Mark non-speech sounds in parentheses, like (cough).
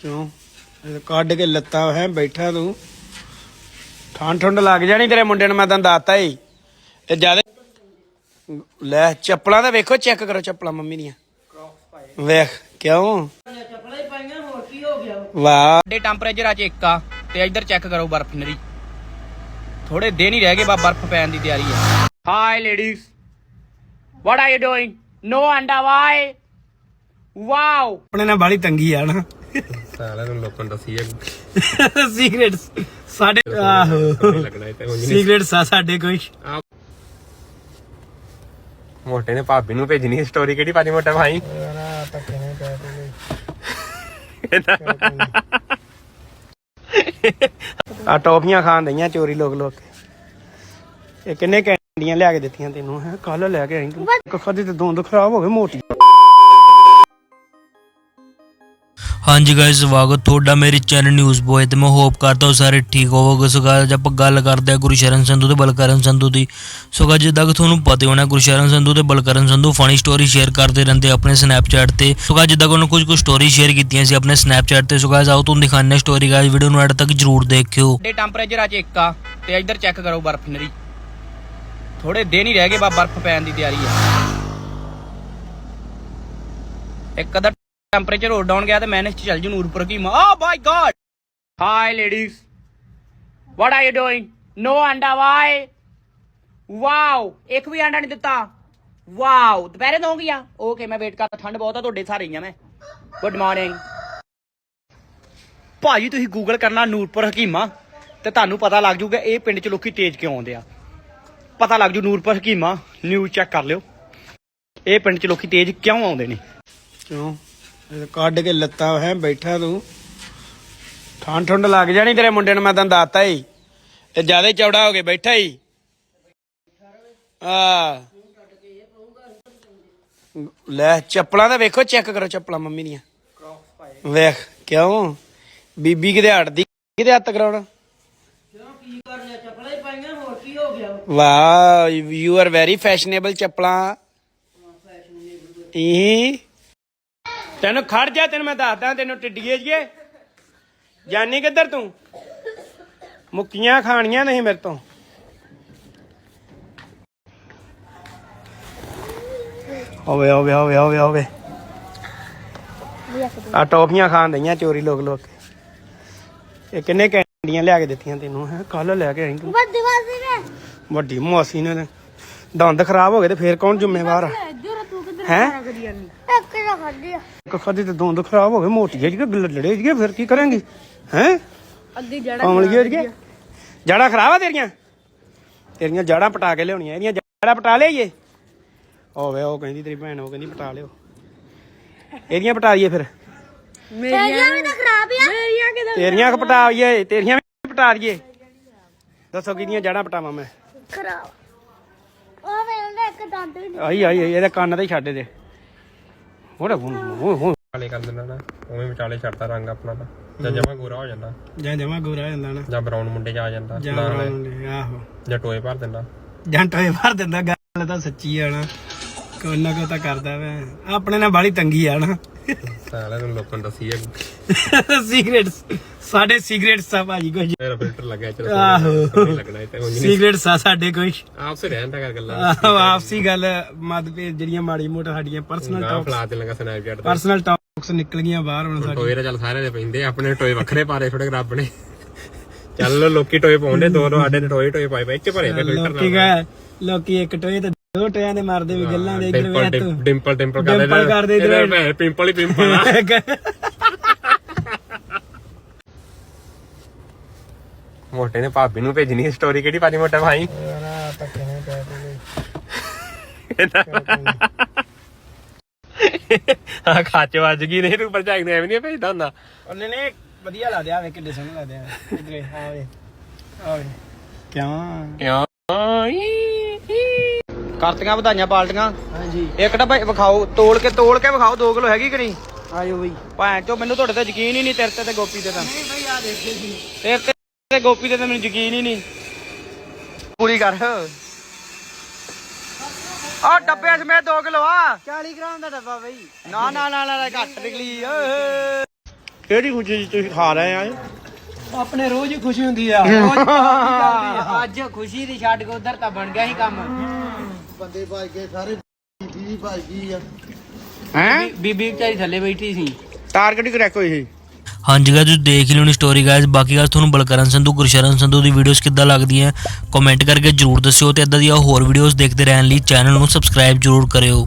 ਕਿਉਂ? ਇਹ ਕੱਢ ਕੇ ਲੱਤਾਂ ਹੈ ਬੈਠਾ ਤੂੰ। ਠੰਡ ਠੰਡ ਲੱਗ ਜਾਣੀ ਤੇਰੇ ਮੁੰਡੇ ਨੂੰ ਮੈਂ ਤੈਨੂੰ ਦੱਸਤਾ ਈ। ਇਹ ਜ਼ਿਆਦਾ ਲੈ ਚੱਪਲਾਂ ਤਾਂ ਵੇਖੋ ਚੈੱਕ ਕਰੋ ਚੱਪਲਾਂ ਮੰਮੀ ਦੀਆਂ। ਵੇਖ ਕਿਉਂ? ਵਾਹ। ਸਾਡੇ ਟੈਂਪਰੇਚਰ ਅੱਜ ਇੱਕ ਆ ਤੇ ਇੱਧਰ ਚੈੱਕ ਕਰੋ ਬਰਫ਼ ਨਰੀ ਥੋੜੇ ਦਿਨ ਹੀ ਰਹਿ ਗਏ ਬਾ ਬਰਫ਼ ਪੈਣ ਦੀ ਤਿਆਰੀ ਹੈ hi ladies what are you doing no ਅੰਡਾ ਵਾਈ ਵਾਓ ਆਪਣੇ ਨਾਲ ਬਾਲੀ ਤੰਗੀ ਆ ਨਾ ਸਾਲਿਆਂ ਨੂੰ ਲੋਕਾਂ ਨੂੰ ਦੱਸੀ ਹੈ। ਸੀਕ੍ਰੇਟਸ ਸਾਡੇ ਆਹੋ। ਲੱਗਣਾ ਇਹ ਤੇ ਉਂਝ ਨਹੀਂ ਸੀਕ੍ਰੇਟਸ ਆ ਸਾਡੇ ਕੋਈ ਮੋਟੇ ਨੇ ਭਾਬੀ ਨੂੰ ਭੇਜਣੀ ਸਟੋਰੀ ਕਿਹੜੀ ਪਾਜੀ ਮੋਟਾ ਭਾਈ? ਆ ਟੌਫੀਆਂ ਖਾਣ ਦਈਆਂ ਚੋਰੀ ਲੋਕ ਲੋਕ ਕੇ। ਇਹ ਕਿੰਨੇ ਕੈਂਡੀਆਂ ਲਿਆ ਕੇ ਦਿੱਤੀਆਂ ਤੈਨੂੰ ਹੈ? ਕੱਲ ਲੈ ਕੇ ਆਈ ਤੂੰ। ਇੱਕ ਖਾਦੀ ਤੇ ਦੋ ਦੋ ਖਰਾਬ ਹੋ ਗਏ ਮੋਟੀ। ਹਾਂਜੀ ਗਾਇਸ ਸਵਾਗਤ ਤੁਹਾਡਾ ਮੇਰੇ ਚੈਨਲ ਨਿਊਜ਼ ਬੋਏ ਤੇ। ਮੈਂ ਹੋਪ ਕਰਦਾ ਹਾਂ ਸਾਰੇ ਠੀਕ ਹੋਵੋਗੇ। ਸੋ guys, ਆਪਾਂ ਗੱਲ ਕਰਦੇ ਹਾਂ ਗੁਰਸ਼ਰਨ ਸੰਧੂ ਤੇ ਬਲਕਰਨ ਸੰਧੂ ਦੀ। ਸੋ guys, ਜਿੱਦਾਂ ਕਿ ਤੁਹਾਨੂੰ ਪਤਾ ਹੋਣਾ ਗੁਰਸ਼ਰਨ ਸੰਧੂ ਤੇ Balkaran Sandhu funny story share ਕਰਦੇ ਰਹਿੰਦੇ ਆਪਣੇ ਸਨੈਪਚੈਟ ਤੇ। ਸੋ guys, ਜਿੱਦਾਂ ਕਿ ਉਹਨਾਂ ਕੁਝ ਕੁ ਸਟੋਰੀ ਸ਼ੇਅਰ ਕੀਤੀਆਂ ਸੀ ਆਪਣੇ ਸਨੈਪਚੈਟ ਤੇ। ਸੋ guys, ਆਓ ਤੁਹਾਨੂੰ ਦਿਖਾਉਂਦੇ ਸਟੋਰੀ ਗਾਇਸ ਵੀਡੀਓ ਨੂੰ ਐਡ ਤੱਕ ਜਰੂਰ ਦੇਖਿਓ। ਸਾਡੇ ਟੈਂਪਰੇਚਰ ਅੱਜ ਇੱਕ ਆ ਤੇ ਇੱਧਰ ਚੈੱਕ ਕਰੋ ਬਰਫ਼ ਨਰੀ ਥੋੜੇ ਦਿਨ ਹੀ ਰਹਿ ਗਏ ਬਾ ਬਰਫ਼ ਪੈਣ ਦੀ ਤਿਆਰੀ ਆ। ਇੱਕ ਅਦਾ ਟੈਂਪਰੇਚਰ ਹੋਰ ਡਾਊਨ ਗਿਆ ਤੇ ਮੈਨੇਜ ਚ ਚੱਲ ਜੂ ਨੂਰਪੁਰ ਕੀ ਓ my god hi ladies what are you doing no ਅੰਡਾ ਵਾਈ ਵਾਓ ਇੱਕ ਵੀ ਅੰਡਾ ਨਹੀਂ ਦਿੱਤਾ। ਵਾਓ ਦੁਪਹਿਰੇ ਦੋਗੀ ਆ? ਓਕੇ ਮੈਂ ਵੇਟ ਕਰਦਾ ਠੰਡ ਬਹੁਤ ਆ ਤੁਹਾਡੇ ਸਾਰੇ ਹੀ ਆ ਮੈਂ। ਗੁੱਡ ਮਾਰਨਿੰਗ ਭਾਜੀ ਤੁਸੀਂ ਗੂਗਲ ਕਰਨਾ ਨੂਰਪੁਰ ਹਕੀਮਾ ਤੇ ਤੁਹਾਨੂੰ ਪਤਾ ਲੱਗ ਜਾਊਗਾ ਇਹ ਪਿੰਡ 'ਚ ਲੋਕੀ ਤੇਜ਼ ਕਿਉਂ ਆਉਂਦੇ ਆ। ਪਤਾ ਲੱਗ ਜੂ ਨੂਰਪੁਰ ਹਕੀਮਾ ਨਿਊਜ਼ ਚੈੱਕ ਕਰ ਲਿਓ। ਇਹ ਪਿੰਡ 'ਚ ਲੋਕੀ ਤੇਜ਼ ਕਿਉਂ ਆਉਂਦੇ ਨੇ? ਕਿਉਂ? ਕੱਢ ਕੇ ਲੱਤਾਂ ਹੈ, ਬੈਠਾ ਤੂੰ। ਠੰਡ ਠੰਡ ਲੱਗ ਜਾਣੀ ਤੇਰੇ ਮੁੰਡੇ ਨੂੰ, ਮੈਂ ਤੈਨੂੰ ਦੱਸਤਾ ਈ। ਇਹ ਜ਼ਿਆਦਾ ਚੌੜਾ ਹੋ ਕੇ ਬੈਠਾ ਈ। ਆ ਲੈ, ਚੱਪਲਾਂ ਤਾਂ ਵੇਖੋ, ਚੈੱਕ ਕਰੋ ਚੱਪਲਾਂ ਮੰਮੀ ਦੀਆਂ। ਵੇਖ, ਕਿਉਂ? ਬੀਬੀ ਕਿਤੇ ਹਟਦੀ, ਕਿਤੇ ਹੱਥ ਕਰਾਉਣਾ? ਵਾਹ ਯੂ ਆਰ ਵੈਰੀ ਫੈਸ਼ਨੇਬਲ ਚੱਪਲਾਂ। ਇਹ ਤੈਨੂੰ ਖੜ ਜਾ ਤੈਨੂੰ ਮੈਂ ਦੱਸਦਾ ਤੈਨੂੰ ਟਿੱਡੀਏ ਜੀਏ। ਜਾਨੀ ਕਿੱਧਰ ਤੂੰ? ਮੁੱਕੀਆਂ ਖਾਣੀਆਂ ਨਹੀਂ ਮੇਰੇ ਤੋਂ। ਹੋਵੇ ਹੋਵੇ ਹੋਵੇ ਹੋਵੇ ਹੋਵੇ। ਆ ਟੌਫੀਆਂ ਖਾਣ ਦਈਆਂ ਚੋਰੀ ਲੋਕ ਲੋਕ। ਇਹ ਕਿੰਨੇ ਕੈਂਡੀਆਂ ਲਿਆ ਕੇ ਦਿੱਤੀਆਂ ਤੈਨੂੰ ਹੈ? ਕੱਲ ਲੈ ਕੇ ਆਈ ਤੂੰ। ਵੱਡੀ ਨੇ। ਵੱਡੀ ਮਾਸੀ ਨੇ ਦੰਦ ਖਰਾਬ ਹੋ ਗਏ ਤੇ ਫੇਰ ਕੌਣ ਜ਼ਿੰਮੇਵਾਰ ਆ? ਹੈ? ਇੱਕ ਨਾ ਖਾਦੀ ਆ ਇੱਕ ਖਾਦੀ ਤੇ ਦੰਦ ਖਰਾਬ ਹੋ ਗਏ ਮੋਟੀਆਂ ਜੀ ਲੜੇ ਜੀ ਫਿਰ ਕੀ ਕਰਾਂਗੇ? ਹੈ? ਅੱਧੀ ਜੜਾ ਜੀ ਜੜਾ ਖਰਾਬ ਆ ਤੇਰੀਆਂ? ਤੇਰੀਆਂ ਜੜਾਂ ਪਟਾ ਕੇ ਲਿਆਉਣੀਆਂ ਇਹਦੀਆਂ ਜੜਾਂ ਪਟਾ ਲਿਆਈਏ ਹੋਵੇ ਉਹ ਕਹਿੰਦੀ ਤੇਰੀ ਭੈਣ ਉਹ ਕਹਿੰਦੀ ਪਟਾ ਲਿਓ। ਇਹਦੀਆਂ ਪਟਾ ਲਈਏ ਫਿਰ। ਮੇਰੀਆਂ ਵੀ ਤਾਂ ਖਰਾਬ ਆ। ਮੇਰੀਆਂ ਕਿਦਾਂ ਤੇਰੀਆਂ ਕ ਪਟਾ ਲਈਏ ਤੇਰੀਆਂ ਵੀ ਪਟਾ ਲਈਏ। ਦੱਸੋ ਕਿਹਦੀਆਂ ਜੜਾਂ ਪਟਾਵਾਂ ਮੈਂ? ਖਰਾਬ। ਉਹ ਵੇਂਦਾ ਇੱਕ ਦੰਦ ਵੀ ਨਹੀਂ ਆਈ ਆਈ ਆਈ, ਇਹਦੇ ਕੰਨ ਤੇ ਹੀ ਛੱਡ ਦੇ ਹੋਰ ਹੁਣ ਹੁਣ ਕਾਲੇ ਕਰ ਦਿੰਦਾ ਨਾ ਉਵੇਂ ਵਿਚਾਲੇ ਛੱਡਦਾ ਰੰਗ ਆਪਣਾ ਤਾਂ। ਜਾਂ ਜਮਾ ਗੋਰਾ ਹੋ ਜਾਂਦਾ। ਜਾਂ ਜਮਾ ਗੋਰਾ ਹੋ ਜਾਂਦਾ ਨਾ। ਜਾਂ ਬਰਾਊਨ ਮੁੰਡੇ ਚ ਆ ਜਾਂਦਾ ਜਾਂ ਨਾਲੇ ਆਹੋ। ਜਾਂ ਟੋਏ ਭਰ ਦਿੰਦਾ। ਜਾਂ ਟੋਏ ਭਰ ਦਿੰਦਾ ਗੱਲ ਤਾਂ ਸੱਚੀ ਆ ਨਾ। ਕੋਈ ਨਾ ਕੋਈ ਤਾਂ ਕਰਦਾ ਵੇ। ਆਪਣੇ ਨਾਲ ਬਾਲੀ ਤੰਗੀ ਆ ਨਾ। ਸਾਲਿਆਂ ਨੂੰ ਲੋਕਾਂ ਨੂੰ ਦੱਸੀ ਸੀਕ੍ਰੇਟਸ ਸਾਡੇ ਸੀਕ੍ਰੇਟਸ ਆ ਭਾਜੀ ਕੋਈ ਮੇਰਾ ਫਿਲਟਰ ਲੱਗਿਆ ਚਲੋ ਆਹੋ। ਲੱਗਣਾ ਇਹ ਤੇ ਉਂਝ ਨਹੀਂ। ਸੀਕ੍ਰੇਟਸ ਆ ਸਾਡੇ ਕੋਈ ਆਪਸੇ ਰਹਿਣ ਦਾ ਕਰ ਗੱਲਾਂ। ਆਹੋ, ਆਪਸੀ ਗੱਲ ਮਤਭੇਦ ਜਿਹੜੀਆਂ ਮਾੜੀ ਮੋਟਾ ਸਾਡੀਆਂ ਪਰਸਨਲ ਨਾ ਫਲਾ ਤੇ ਲਗਾ ਸਨੈਪਚੈਟ ਤੇ। ਪਰਸਨਲ ਟਾਕਸ ਨਿਕਲ ਗਈਆਂ ਬਾਹਰ ਹੁਣ ਸਾਡੀ ਟੋਏ ਤਾਂ ਚੱਲ ਸਾਰੇ ਦੇ ਪੈਂਦੇ ਆਪਣੇ ਟੋਏ ਵੱਖਰੇ ਪਾਰੇ ਥੋੜੇ ਰੱਬ ਨੇ। ਚੱਲ ਲੋਕੀ ਟੋਏ ਪਾਉਂਦੇ ਦੋ ਦੋ ਸਾਡੇ ਨੇ ਟੋਏ ਟੋਏ ਪਾਏ ਪਏ ਭਰੇ ਪਏ ਫਿਲਟਰ ਲੋਕੀ ਨਾਲ ਕਹੇ ਲੋਕੀ ਇੱਕ ਟੋਏ ਤੇ ਦੋ ਟੋਇਆਂ ਦੇ ਮਾਰਦੇ ਵੀ ਗੱਲਾਂ ਦੇ ਇੱਧਰ ਵੇ ਤੂੰ? ਡਿੰਪਲ ਡਿੰਪਲ ਕਰਦੇ ਡਿੰਪਲ ਕਰਦੇ ਇੱਧਰ ਪਿੰਪਲ ਹੀ ਪਿੰਪਲ ਆ। ਮੋਟੇ ਨੇ ਭਾਬੀ ਨੂੰ ਭੇਜਣੀ ਸਟੋਰੀ ਕਿਹੜੀ ਪਾਜੀ ਮੋਟਾ ਭਾਈ? ਹਾਂ ਖਾਚ ਵੱਜ ਗਈ ਨਹੀਂ ਤੂੰ ਭਰਜਾਈ ਨੂੰ ਐਵੇਂ ਨਹੀਂ ਭੇਜਦਾ ਹੁੰਦਾ। ਉਹਨੇ ਨੇ ਵਧੀਆ ਲਾ ਦਿਆ ਵੇ ਕਿੱਡੇ ਸੋਹਣੇ ਲੱਗਦੇ ਆ ਇਧਰੇ ਆਵੇ ਆਵੇ ਕਿਉਂ? ਕਿਉਂ? ਕਰਤੀਆਂ ਵਧਾਈਆਂ ਪਾਲਟੀਆਂ ਹਾਂਜੀ। ਇੱਕ ਡੱਬਾ ਵਿਖਾਓ ਤੋਲ ਕੇ ਤੋਲ ਕੇ ਵਿਖਾਓ 2 ਕਿਲੋ ਹੈਗੀ ਕਿ ਨਹੀਂ? ਆਜੋ ਬਈ। ਭੈਣ ਚੋ ਮੈਨੂੰ ਤੁਹਾਡੇ ਤੇ ਯਕੀਨ ਹੀ ਨਹੀਂ ਤੇਰੇ ਤੇ ਤੇ ਗੋਪੀ ਤੇ ਤਾਂ। ਨਹੀਂ ਬਈ ਆ ਦੇਖਦੇ ਸੀ ਤੇਰੇ ਤੇ ਤੇ ਗੋਪੀ ਤੇ ਤਾਂ ਮੈਨੂੰ ਯਕੀਨ ਹੀ ਨਹੀਂ। ਪੂਰੀ ਕਰ। ਆ ਡੱਬੇ ਸਮੇਤ 2 ਕਿਲੋ ਆ। 40 ਗ੍ਰਾਮ ਦਾ ਡੱਬਾ ਬਈ। ਨਾ ਨਾ ਨਾ ਨਾ ਘੱਟ ਨਿਕਲੀ। ਓਏ ਕਿਹੜੀ ਖੁਸ਼ੀ ਤੁਸੀਂ ਖਾ ਰਹੇ ਆ? ਆਪਣੇ (laughs) ਰੋਜ਼ ਹੀ ਖੁਸ਼ੀ ਹੁੰਦੀ ਆ। ਅੱਜ ਖੁਸ਼ੀ ਦੀ ਛੱਡ ਕੇ ਉਧਰ ਤਾਂ ਬਣ ਗਿਆ ਸੀ ਕੰਮ। ਬੰਦੇ ਭੱਜ ਗਏ ਸਾਰੇ ਬੀਬੀ ਭੱਜ ਗਈ ਆ। ਹੈ? ਬੀਬੀ- ਵਿਚਾਰੀ ਥੱਲੇ ਬੈਠੀ ਸੀ। ਟਾਰਗੇਟ ਹੀ ਕਰੈਕ ਹੋਈ ਸੀ? ਹਾਂਜੀ ਗਾਇਸ ਤੁਸੀਂ ਦੇਖ ਹੀ ਲਿਓਣੀ ਸਟੋਰੀ ਗਾਇਸ ਬਾਕੀ ਗੱਲ ਤੁਹਾਨੂੰ ਬਲਕਰਨ ਸੰਧੂ ਗੁਰਸ਼ਰਨ ਸੰਧੂ ਦੀ ਵੀਡੀਓਜ਼ ਕਿੱਦਾਂ ਲੱਗਦੀਆਂ ਕਮੈਂਟ ਕਰਕੇ ਜਰੂਰ ਦੱਸਿਓ ਤੇ ਇਦਾਂ ਦੀਆਂ ਹੋਰ ਵੀਡੀਓਜ਼ ਦੇਖਦੇ ਰਹਿਣ ਲਈ ਚੈਨਲ ਨੂੰ ਸਬਸਕ੍ਰਾਈਬ ਜਰੂਰ ਕਰਿਓ।